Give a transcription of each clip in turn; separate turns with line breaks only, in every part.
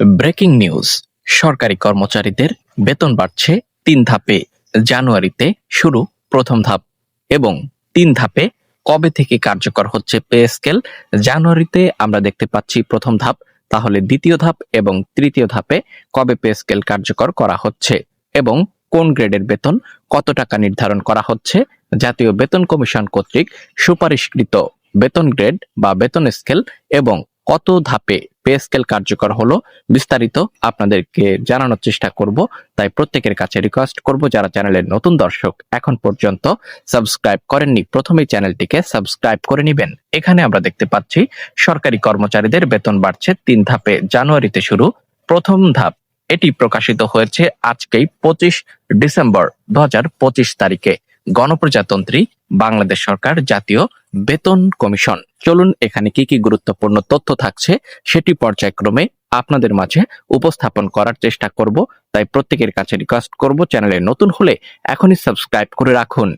Breaking news, সরকারি কর্মচারীদের বেতন বাড়ছে তিন ধাপে, জানুয়ারিতে শুরু প্রথম ধাপ এবং তিন ধাপে কবে থেকে কার্যকর হচ্ছে পে স্কেল, জানুয়ারিতে আমরা দেখতে পাচ্ছি প্রথম ধাপ, তাহলে দ্বিতীয় ধাপ এবং তৃতীয় ধাপে কবে পে স্কেল কার্যকর করা হচ্ছে এবং কোন গ্রেডের বেতন, কত টাকা নির্ধারণ করা হচ্ছে, জাতীয় বেতন কমিশন কর্তৃক সুপারিশকৃত বেতন গ্রেড বা বেতন স্কেল এবং কত ধাপে পে স্কেল কার্যকর হলো বিস্তারিত আপনাদেরকে জানানোর চেষ্টা করব। তাই প্রত্যেকের কাছে রিকোয়েস্ট করব যারা চ্যানেলের নতুন দর্শক এখন পর্যন্ত সাবস্ক্রাইব করেননি, প্রথমেই চ্যানেলটিকে সাবস্ক্রাইব করে নেবেন। এখানে আমরা দেখতে পাচ্ছি সরকারি কর্মচারীদের বেতন বাড়ছে তিন ধাপে, জানুয়ারিতে শুরু, প্রথম ধাপ, এটি প্রকাশিত হয়েছে আজকেই পঁচিশ ডিসেম্বর দু হাজার পঁচিশ তারিখে। গণপ্রজাতন্ত্রী বাংলাদেশ সরকার জাতীয় বেতন কমিশন। চলুন এখানে কি কি গুরুত্বপূর্ণ তথ্য থাকছে সেটি পর্যায়ক্রমে আপনাদের মাঝে উপস্থাপন করার চেষ্টা করব। তাই প্রত্যেকের কাছে রিকোয়েস্ট করব, চ্যানেলে নতুন হলে এখনই সাবস্ক্রাইব করে রাখুন।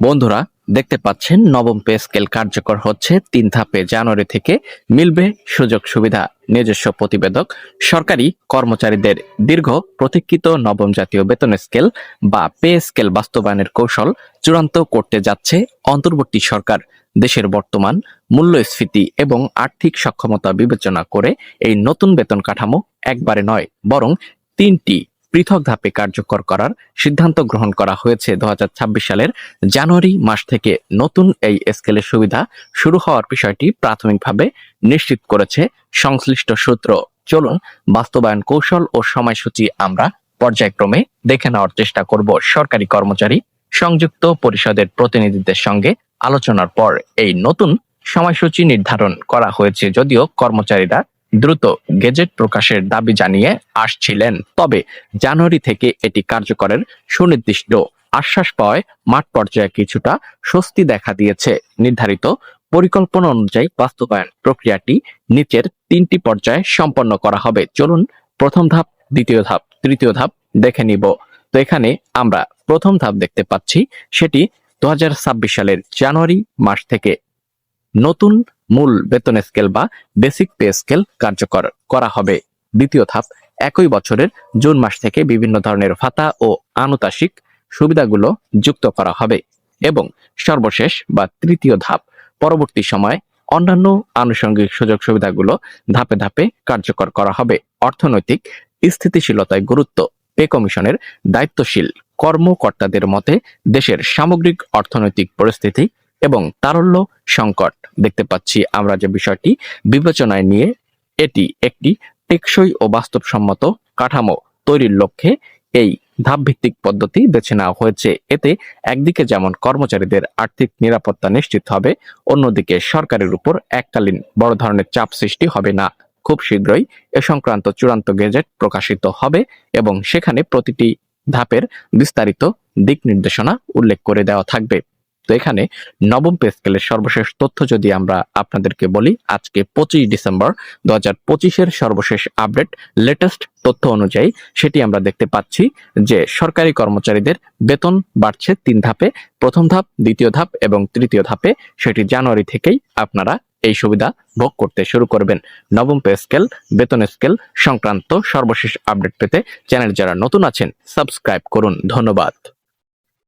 বন্ধুরা দেখতে পাচ্ছেন, নবম পে স্কেল কার্যকর হচ্ছে তিন ধাপে। জানুয়ারি থেকে মিলবে সুযোগ সুবিধা। নিজস্ব প্রতিবেদক, সরকারি কর্মচারীদের দীর্ঘ প্রতীক্ষিত নবম জাতীয় বেতন স্কেল বা পে স্কেল বাস্তবায়নের কৌশল চূড়ান্ত করতে যাচ্ছে অন্তর্বর্তী সরকার। দেশের বর্তমান মূল্যস্ফীতি এবং আর্থিক সক্ষমতা বিবেচনা করে এই নতুন বেতন কাঠামো একবারে নয়, বরং তিনটি পৃথক ধাপে কার্যকর করার সিদ্ধান্ত গ্রহণ করা হয়েছে দুহাজার ছাব্বিশ সালের জানুয়ারি মাস থেকে। নতুন এই স্কেলের সুবিধা শুরু হওয়ার বিষয়টি প্রাথমিকভাবে নিশ্চিত করেছে সংশ্লিষ্ট সূত্র। চলুন, বাস্তবায়ন কৌশল ও সময়সূচি আমরা পর্যায়ক্রমে দেখে নেওয়ার চেষ্টা করব সরকারি কর্মচারী সংযুক্ত পরিষদের প্রতিনিধিদের সঙ্গে আলোচনার পর। এই নতুন সময়সূচি নির্ধারণ করা হয়েছে যদিও কর্মচারীরা দ্রুত গেজেট প্রকাশের দাবি জানিয়ে আসছিলেন। তবে জানুয়ারি থেকে এটি কার্যকরের সুনির্দিষ্ট আশ্বাস পাওয়ায় মাঠ পর্যায়ে কিছুটা স্বস্তি দেখা দিয়েছে। নির্ধারিত পরিকল্পনা অনুযায়ী বাস্তবায়ন প্রক্রিয়াটি নিচের তিনটি পর্যায়ে সম্পন্ন করা হবে। চলুন প্রথম ধাপ, দ্বিতীয় ধাপ, তৃতীয় ধাপ দেখে নিব। তো এখানে আমরা প্রথম ধাপ দেখতে পাচ্ছি, সেটি দু হাজার ছাব্বিশ সালের জানুয়ারি মাস থেকে। নতুন মূল বেতন স্কেল বা বেসিক পে স্কেল কার্যকর করা হবে। দ্বিতীয় ধাপ, একই বছরের জুন মাস থেকে বিভিন্ন ধরনের ভাতা ও আনুতাসিক সুবিধাগুলো যুক্ত করা হবে এবং সর্বশেষ বা তৃতীয় ধাপ, পরবর্তী সময় অন্যান্য আনুষঙ্গিক সুযোগ সুবিধাগুলো ধাপে ধাপে কার্যকর করা হবে। অর্থনৈতিক স্থিতিশীলতায় গুরুত্ব পে কমিশনের দায়িত্বশীল কর্মকর্তাদের মতে দেশের সামগ্রিক অর্থনৈতিক পরিস্থিতি এবং তারল্য সংকট দেখতে পাচ্ছি আমরা যে বিষয়টি বিবেচনায় নিয়ে, এটি একটি টেকসই ও বাস্তবসম্মত কাঠামো তৈরির লক্ষ্যে এই ধাপভিত্তিক পদ্ধতি বেছে নেওয়া হয়েছে। এতে একদিকে যেমন কর্মচারীদের আর্থিক নিরাপত্তা নিশ্চিত হবে, অন্যদিকে সরকারের উপর এককালীন বড় ধরনের চাপ সৃষ্টি হবে না। খুব শীঘ্রই এ সংক্রান্ত চূড়ান্ত গেজেট প্রকাশিত হবে এবং সেখানে প্রতিটি ধাপের বিস্তারিত দিক নির্দেশনা উল্লেখ করে দেওয়া থাকবে। তো এখানে নবম পে স্কেলের সর্বশেষ তথ্য যদি আমরা আপনাদেরকে বলি, আজকে পঁচিশ ডিসেম্বর দু হাজার পঁচিশের সর্বশেষ আপডেট লেটেস্ট তথ্য অনুযায়ী সেটি আমরা দেখতে পাচ্ছি যে সরকারি কর্মচারীদের বেতন বাড়ছে তিন ধাপে, প্রথম ধাপ, দ্বিতীয় ধাপ এবং তৃতীয় ধাপে। সেটি জানুয়ারি থেকেই আপনারা এই সুবিধা ভোগ করতে শুরু করবেন। নবম পে স্কেল বেতন স্কেল সংক্রান্ত সর্বশেষ আপডেট পেতে চ্যানেল যারা নতুন আছেন সাবস্ক্রাইব করুন। ধন্যবাদ।